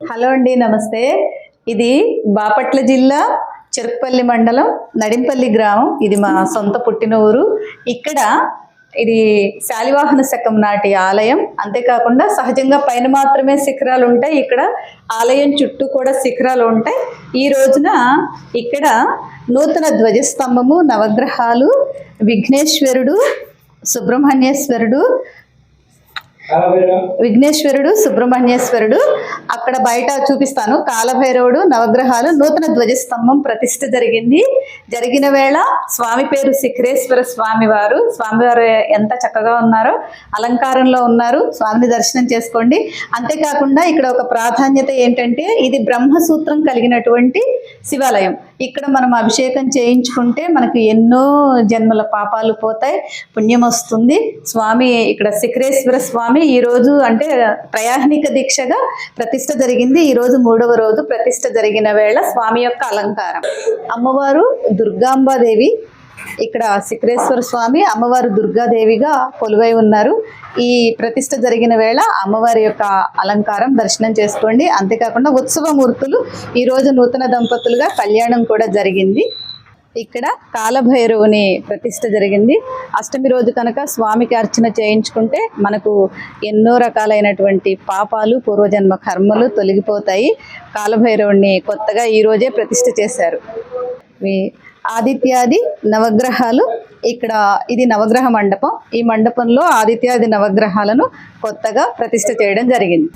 Hello అండి నమస్తే. ఇది బాపట్ల జిల్లా చెరుకుపల్లి మండలం నడింపల్లి గ్రామం. ఇది మా సొంత పుట్టిన ఊరు. ఇక్కడ ఇది శాలివాహన శకం నాటి ఆలయం. అంతేకాకుండా సహజంగా పైన మాత్రమే శిఖరాలు ఉంటాయి. ఇక్కడ ఆలయం చుట్టూ కూడా శిఖరాలు ఉంటాయి. ఈ రోజున ఇక్కడ నూతన ధ్వజస్తంభము నవగ్రహాలు విఘ్నేశ్వరుడు సుబ్రహ్మణ్యేశ్వరుడు విఘ్నేశ్వరుడు సుబ్రహ్మణ్యేశ్వరుడు అక్కడ బయట చూపిస్తాను. కాలభైరవుడు నవగ్రహాలు నూతన ధ్వజస్తంభం ప్రతిష్ఠ జరిగింది. జరిగిన వేళ స్వామి పేరు శిఖరేశ్వర స్వామి వారు స్వామివారు ఎంత చక్కగా ఉన్నారో అలంకారంలో ఉన్నారు. స్వామిని దర్శనం చేసుకోండి. అంతేకాకుండా ఇక్కడ ఒక ప్రాధాన్యత ఏంటంటే ఇది బ్రహ్మసూత్రం కలిగినటువంటి శివాలయం. ఇక్కడ మనం అభిషేకం చేయించుకుంటే మనకు ఎన్నో జన్మల పాపాలు పోతాయి పుణ్యం వస్తుంది. స్వామి ఇక్కడ శిఖరేశ్వర స్వామి ఈరోజు అంటే ప్రయాణిక దీక్షగా ప్రతిష్ట జరిగింది. ఈరోజు మూడవ రోజు ప్రతిష్ట జరిగిన వేళ స్వామి యొక్క అలంకారం. అమ్మవారు దుర్గాంబాదేవి ఇక్కడ శిఖరేశ్వర స్వామి అమ్మవారు దుర్గాదేవిగా కొలువై ఉన్నారు. ఈ ప్రతిష్ట జరిగిన వేళ అమ్మవారి యొక్క అలంకారం దర్శనం చేసుకోండి. అంతేకాకుండా ఉత్సవమూర్తులు ఈరోజు నూతన దంపతులుగా కళ్యాణం కూడా జరిగింది. ఇక్కడ కాలభైరవుని ప్రతిష్ట జరిగింది. అష్టమి రోజు కనుక స్వామికి అర్చన చేయించుకుంటే మనకు ఎన్నో రకాలైనటువంటి పాపాలు పూర్వజన్మ కర్మలు తొలగిపోతాయి. కాలభైరవుని కొత్తగా ఈరోజే ప్రతిష్ట చేశారు. మీ ఆదిత్యాది నవగ్రహాలు. ఇక్కడ ఇది నవగ్రహ మండపం. ఈ మండపంలో ఆదిత్యాది నవగ్రహాలను కొత్తగా ప్రతిష్ట చేయడం జరిగింది.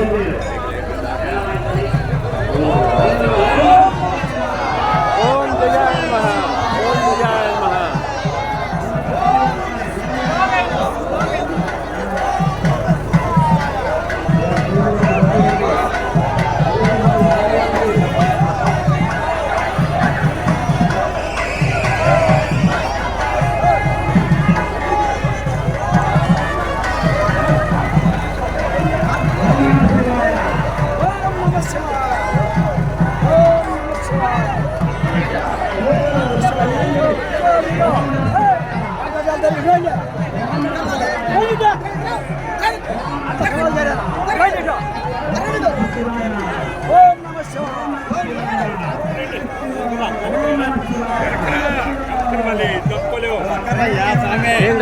ఓం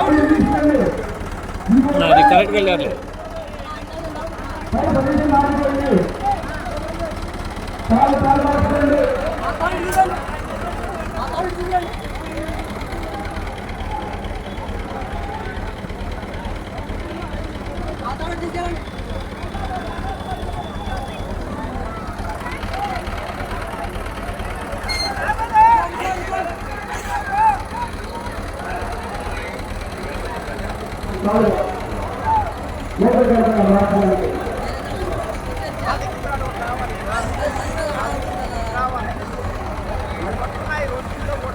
ఇక్కడ ఉండే వాళ్ళు చంద్రబాబు చేస్తున్నారు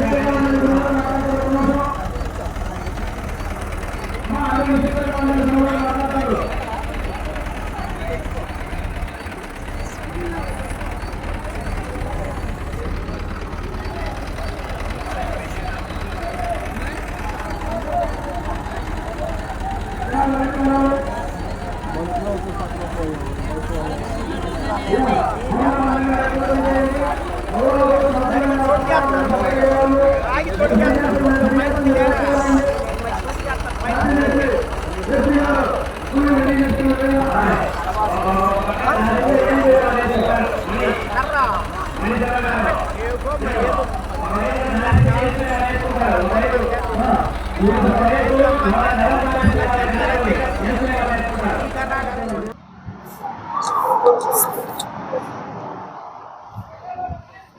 చేయాలి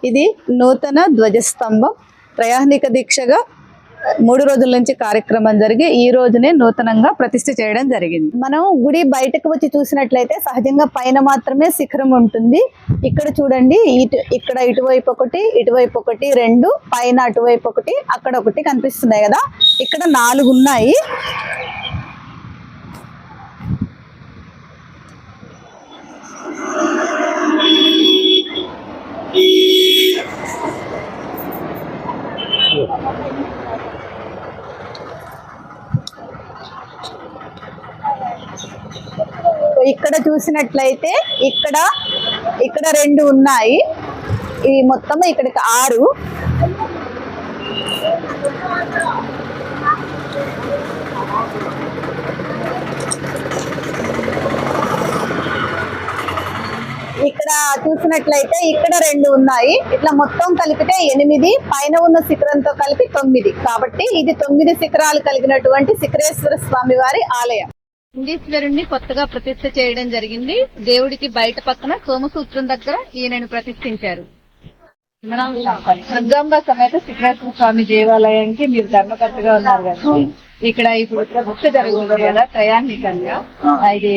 ఇది నూతన ధ్వజస్తంభం. త్రయాహ్నిక దీక్షగా మూడు రోజుల నుంచి కార్యక్రమం జరిగి ఈ రోజునే నూతనంగా ప్రతిష్ఠ చేయడం జరిగింది. మనం గుడి బయటకు వచ్చి చూసినట్లయితే సహజంగా పైన మాత్రమే శిఖరం ఉంటుంది. ఇక్కడ చూడండి ఇటు ఇక్కడ ఇటువైపు ఒకటి ఇటువైపు ఒకటి రెండు పైన అటువైపు ఒకటి అక్కడ ఒకటి కనిపిస్తున్నాయి కదా. ఇక్కడ నాలుగు ఉన్నాయి. ఇక్కడ చూసినట్లయితే ఇక్కడ ఇక్కడ రెండు ఉన్నాయి. ఇవి మొత్తం ఇక్కడికి ఆరు. ఇక్కడ చూసినట్లయితే ఇక్కడ రెండు ఉన్నాయి. ఇట్లా మొత్తం కలిపితే ఎనిమిది పైన ఉన్న శిఖరంతో కలిపి తొమ్మిది. కాబట్టి ఇది తొమ్మిది శిఖరాలు కలిగినటువంటి శిఖరేశ్వర స్వామి వారి ఆలయం. నందీశ్వరుణ్ణి కొత్తగా ప్రతిష్ఠ చేయడం జరిగింది. దేవుడికి బయట పక్కన సోమసూత్రం దగ్గర ఈయనను ప్రతిష్ఠించారు. దుర్గాంబ సమేత శిఖరేశ్వర స్వామి దేవాలయానికి మీరు ధర్మకర్తగా ఉన్నారు కదా. ఇక్కడ ఇప్పుడు ప్రతిష్ఠ జరుగుతుంది కదా త్రయాన్నికంగా ఇది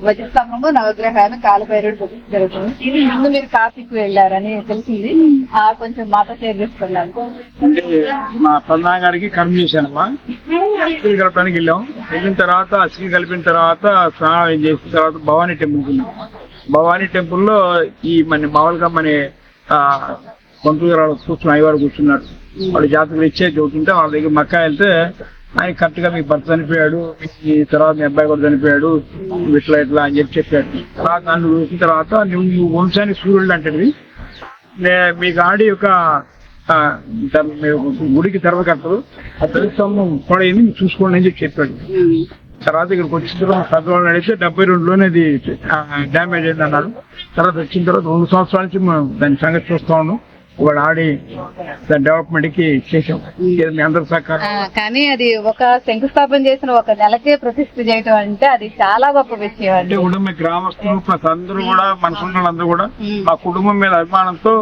వజ్రస్తంభము నవగ్రహాలు కాలభైరుడు జరుగుతుంది. ఇది ముందు మీరు కాశీకి వెళ్ళారని తెలిసింది. ఆ కొంచెం మాట అంటే మా ప్రధాన గారికి కర్మ చేశానమ్మా. శ్రీ కలపడానికి వెళ్ళాం. వెళ్ళిన తర్వాత శ్రీ కలిపిన తర్వాత స్నానం చేసిన తర్వాత భవానీ టెంపుల్ వెళ్ళాం. భవానీ టెంపుల్లో ఈ మన మామూలుగా మన పంతులు గారు కూర్చుని అయ్యవారు కూర్చున్నాడు వాడు జాతకులు ఇచ్చే చదువుతుంటే వాళ్ళ దగ్గర మక్కా వెళ్తే ఆయన కరెక్ట్గా మీ భర్త చనిపోయాడు మీ తర్వాత మీ అబ్బాయి కూడా చనిపోయాడు ఇట్లా ఇట్లా అని చెప్పి చెప్పాడు. తర్వాత నన్ను చూసిన తర్వాత నువ్వు నువ్వు వంశానికి సూర్యుడు అంటే నే- మీకు ఆడి యొక్క ఆ, గుడికి తెరవకట్టదు ఆ దళితమ్మ కూడా ఏంది మీరు చూసుకోండి అని చెప్పి చెప్పాడు. తర్వాత ఇక్కడికి వచ్చిన తర్వాత పెద్దవాళ్ళు అడిగితే డెబ్బై రెండులోనే అది డ్యామేజ్ అయింది అన్నాడు తర్వాత వచ్చిన తర్వాత రెండు సంవత్సరాల నుంచి దాని సంగతి చూస్తా ఉన్నాం. ఇవాళ ఆడి డెవలప్మెంట్కి చేసాం మీ అందరి సహకారం. ఆ, కానీ అది ఒక శంకుస్థాపన చేసిన ఒక నెలకే ప్రతిష్ఠ చేయటం అంటే అది చాలా గొప్ప విషయం అంటే కూడా మీ గ్రామస్తులు ప్లస్ అందరూ కూడా మనసున్న వాళ్ళందరూ కూడా మా కుటుంబం మీద అభిమానంతో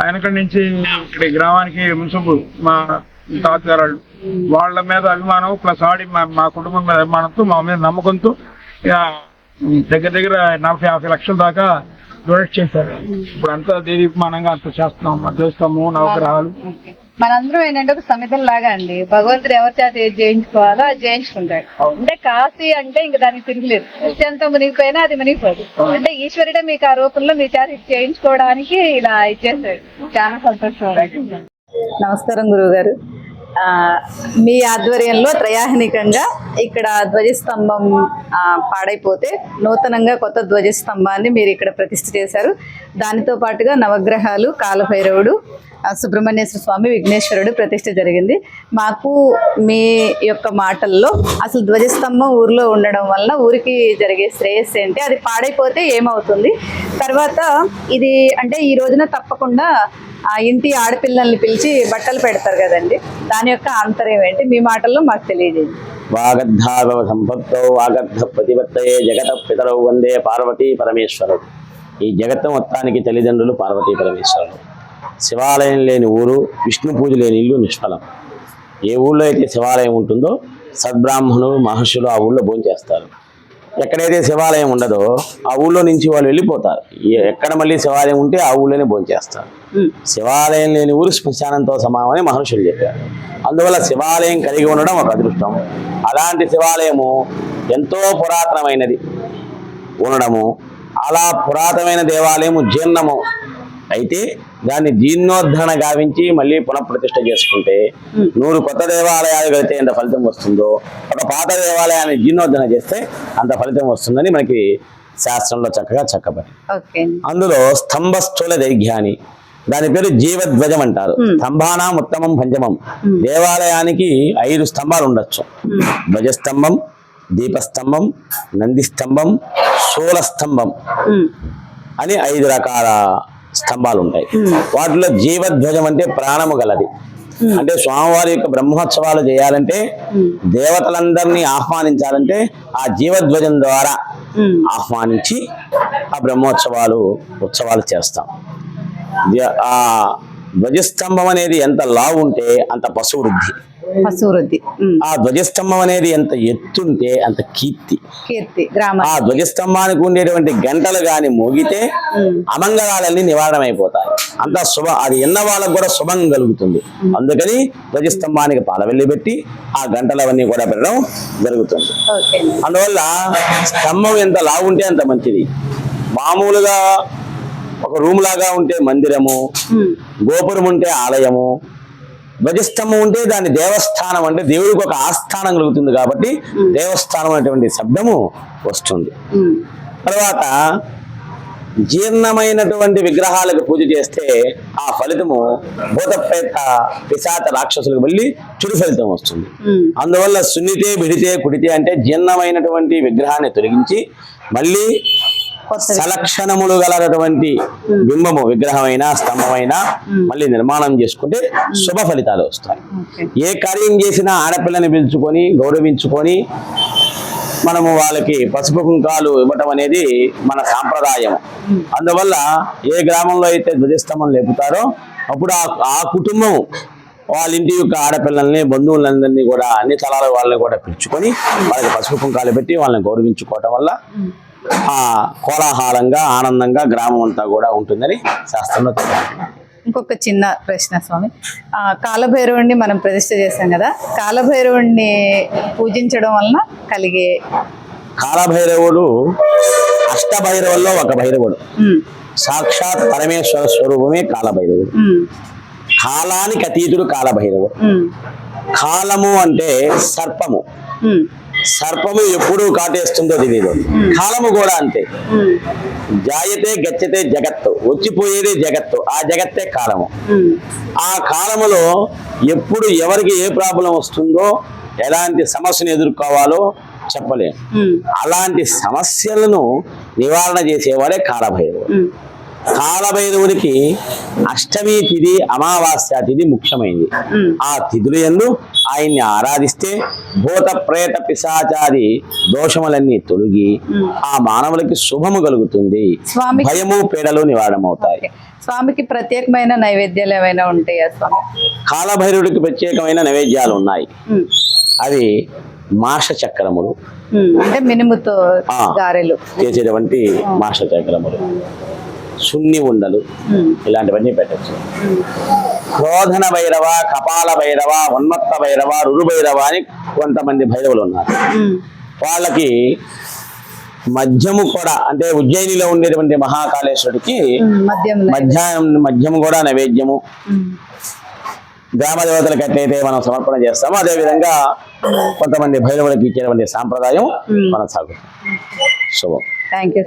ఆయనక్కడి నుంచి ఇక్కడ గ్రామానికి మున్సిపల్ మా తాతగారు వాళ్ళు. వాళ్ళ మీద అభిమానం ప్లస్ ఆడి మా- కుటుంబం మీద అభిమానంతో మా మీద నమ్మకంతో దగ్గర దగ్గర నలభై యాభై లక్షల దాకా డొనేట్ చేశారు. ఇప్పుడు అంతా దేదీప్మానంగా అంత చేస్తున్నాం. చేస్తాము నవగ్రహాలు. మనందరం ఏంటంటే ఒక సమితం లాగా అండి. భగవంతుడు ఎవరి చేత ఏది చేయించుకోవాలో అది చేయించుకుంటాడు అంటే కాశీ అంటే ఇంకా దానికి తిరగలేదు. ఎంత మునిగిపోయినా అది మునిగిపోదు. అంటే ఈశ్వరుడే మీకు ఆ రూపంలో మీ చేత చేయించుకోవడానికి ఇలా ఇచ్చేసాడు చాలా సంతోషం. నమస్కారం గురువుగారు. ఆ, మీ ఆధ్వర్యంలో త్రయాహనికంగా ఇక్కడ ధ్వజస్తంభం పాడైపోతే నూతనంగా కొత్త ధ్వజస్తంభాన్ని మీరు ఇక్కడ ప్రతిష్ఠ చేశారు. దానితో పాటుగా నవగ్రహాలు కాలభైరవుడు సుబ్రహ్మణ్యేశ్వర స్వామి విఘ్నేశ్వరుడు ప్రతిష్ట జరిగింది. మాకు మీ యొక్క మాటల్లో అసలు ధ్వజస్తంభం ఊర్లో ఉండడం వల్ల ఊరికి జరిగే శ్రేయస్సు ఏంటి? అది పాడైపోతే ఏమవుతుంది? తర్వాత ఇది అంటే ఈ రోజున తప్పకుండా ఆ ఇంటి ఆడపిల్లల్ని పిలిచి బట్టలు పెడతారు కదండి. దాని యొక్క ఆంతర్యం ఏంటి? మీ మాటల్లో మాకు తెలియజేయండి. వాగద్ధాగవ సంపత్తో వాగద్ధ ప్రతిపత్తయే జగత పితరవు వందే పార్వతీ పరమేశ్వరుడు. ఈ జగత్తు మొత్తానికి తల్లిదండ్రులు పార్వతీ పరమేశ్వరుడు. శివాలయం లేని ఊరు విష్ణు పూజ లేని ఇల్లు నిష్ఫలం. ఏ ఊళ్ళో అయితే శివాలయం ఉంటుందో సద్బ్రాహ్మణులు మహర్షులు ఆ ఊళ్ళో భోంచేస్తారు ఎక్కడైతే శివాలయం ఉండదో ఆ ఊళ్ళో నుంచి వాళ్ళు వెళ్ళిపోతారు. ఎక్కడ మళ్ళీ శివాలయం ఉంటే ఆ ఊళ్ళోనే భోంచేస్తారు శివాలయం లేని ఊరు శ్మశానంతో సమానమని మహర్షులు చెప్పారు. అందువల్ల శివాలయం కలిగి ఉండడం ఒక అదృష్టం. అలాంటి శివాలయము ఎంతో పురాతనమైనది. ఉండడము అలా పురాతనమైన దేవాలయము జీర్ణము. అయితే దాన్ని జీర్ణోద్ధరణ గావించి మళ్ళీ పునఃప్రతిష్ఠ చేసుకుంటే నూరు కొత్త దేవాలయాలు వెళితే ఎంత ఫలితం వస్తుందో ఒక పాత దేవాలయాన్ని జీర్ణోద్ధరణ చేస్తే అంత ఫలితం వస్తుందని మనకి శాస్త్రంలో చక్కగా చక్కబడి. అందులో స్తంభస్థూల దైర్ఘ్యాన్ని దాని పేరు జీవధ్వజం అంటారు. స్తంభానాం ఉత్తమం పంచమం దేవాలయానికి ఐదు స్తంభాలు ఉండొచ్చు. ధ్వజస్తంభం దీపస్తంభం నంది స్తంభం శూల స్తంభం ఉమ్, అని ఐదు రకాల స్తంభాలు ఉంటాయి వాటిలో జీవధ్వజం అంటే ప్రాణము గలది. అంటే స్వామివారి యొక్క బ్రహ్మోత్సవాలు చేయాలంటే దేవతలందరినీ ఆహ్వానించాలంటే ఆ జీవధ్వజం ద్వారా ఆహ్వానించి ఆ బ్రహ్మోత్సవాలు ఉత్సవాలు చేస్తాం. ఆ ధ్వజస్తంభం అనేది ఎంత లావు ఉంటే అంత పశు వృద్ధి పశువృద్ధి. ఉమ్. ఆ ధ్వజస్తంభం అనేది ఎంత ఎత్తుంటే అంత కీర్తి. కీర్తి ఆ ధ్వజస్తంభానికి ఉండేటువంటి గంటలు గాని మోగితే అమంగళాలన్నీ నివారణ అయిపోతాయి అంత శుభ అది ఎన్న వాళ్ళకు కూడా శుభం కలుగుతుంది. అందుకని ధ్వజస్తంభానికి పాలవెల్లి పెట్టి ఆ గంటలవన్నీ కూడా పెట్టడం జరుగుతుంది. అందువల్ల స్తంభం ఎంత లావుంటే అంత మంచిది. మామూలుగా ఒక రూమ్ లాగా ఉంటే మందిరము. గోపురం ఉంటే ఆలయము ధ్వజస్తంభం ఉంటే దాని దేవస్థానం అంటే దేవుడికి ఒక ఆస్థానం కలుగుతుంది కాబట్టి దేవస్థానం అనేటువంటి శబ్దము వస్తుంది. తర్వాత జీర్ణమైనటువంటి విగ్రహాలకు పూజ చేస్తే ఆ ఫలితము భూతప్రేత పిశాచ రాక్షసులకు వెళ్ళి చెడు ఫలితం వస్తుంది. అందువల్ల సున్నితే బిడితే కుడితే అంటే జీర్ణమైనటువంటి విగ్రహాన్ని తొలగించి మళ్ళీ సలక్షణములు గలటువంటి బింబము విగ్రహమైన స్తంభమైన మళ్ళీ నిర్మాణం చేసుకుంటే శుభ ఫలితాలు వస్తాయి. ఏ కార్యం చేసినా ఆడపిల్లని పిలుచుకొని గౌరవించుకొని మనము వాళ్ళకి పసుపు కుంకాలు ఇవ్వటం అనేది మన సాంప్రదాయం. అందువల్ల ఏ గ్రామంలో అయితే ధ్వజస్తంభం లేపుతారో అప్పుడు ఆ ఆ కుటుంబం వాళ్ళ ఇంటి యొక్క ఆడపిల్లల్ని బంధువులందరినీ కూడా అన్ని తలాల వాళ్ళని కూడా పిలుచుకొని వాళ్ళకి పసుపు కుంకాలు పెట్టి వాళ్ళని గౌరవించుకోవటం వల్ల కోలాహలంగా ఆనందంగా గ్రామం అంతా కూడా ఉంటుందని శాస్త్రంలో ఇంకొక చిన్న ప్రశ్న స్వామి ఆ, కాలభైరవుణ్ణి మనం ప్రతిష్ఠ చేశాం కదా కాలభైరవుణ్ణి పూజించడం వలన కలిగే కాలభైరవుడు అష్టభైరవుల్లో ఒక భైరవుడు. సాక్షాత్ పరమేశ్వర స్వరూపమే కాలభైరవుడు. కాలానికి అతీతుడు కాలభైరవుడు. కాలము అంటే సర్పము. సర్పము ఎప్పుడు కాటేస్తుందో తెలియదు కాలము కూడా అంతే. జాయతే గచ్చతే జగత్తు. వచ్చిపోయేదే జగత్తు. ఆ జగత్తే కాలము. ఆ కాలములో ఎప్పుడు ఎవరికి ఏ ప్రాబ్లం వస్తుందో ఎలాంటి సమస్యను ఎదుర్కోవాలో చెప్పలేము. అలాంటి సమస్యలను నివారణ చేసేవాడే కాలభైరవుడు. ఉమ్. కాలభైరవుడికి అష్టమి తిథి అమావాస్య తిథి ముఖ్యమైనది. ఆ తిథులు ఎందు ఆయన్ని ఆరాధిస్తే భూత ప్రేత పిశాచాది దోషములన్నీ తొలగి ఆ మానవులకి శుభము కలుగుతుంది. భయము పీడలు నివారణమవుతాయి. స్వామికి ప్రత్యేకమైన నైవేద్యాలు ఏమైనా ఉంటాయా స్వామి? కాలభైరవుడికి ప్రత్యేకమైన నైవేద్యాలు ఉన్నాయి. అవి మాష చక్రములు. అంటే మినుముతో చేసేటువంటి మాష చక్రములు. సున్ని ఉండలు. ఇలాంటివన్నీ పెట్టచ్చు. క్రోధన భైరవ కపాల భైరవ ఉన్మత్త భైరవ రురు భైరవ అని కొంతమంది భైరవులు ఉన్నారు. వాళ్ళకి మధ్యము కూడా అంటే ఉజ్జయినిలో ఉండేటువంటి మహాకాళేశ్వరుడికి మధ్యాహ్నం మధ్యము కూడా నైవేద్యము. గ్రామ దేవతలకు ఎట్లయితే మనం సమర్పణ చేస్తామో. అదే విధంగా కొంతమంది భైరవులకు ఇచ్చేటువంటి సాంప్రదాయం కొనసాగుతుంది. శుభం. Thank you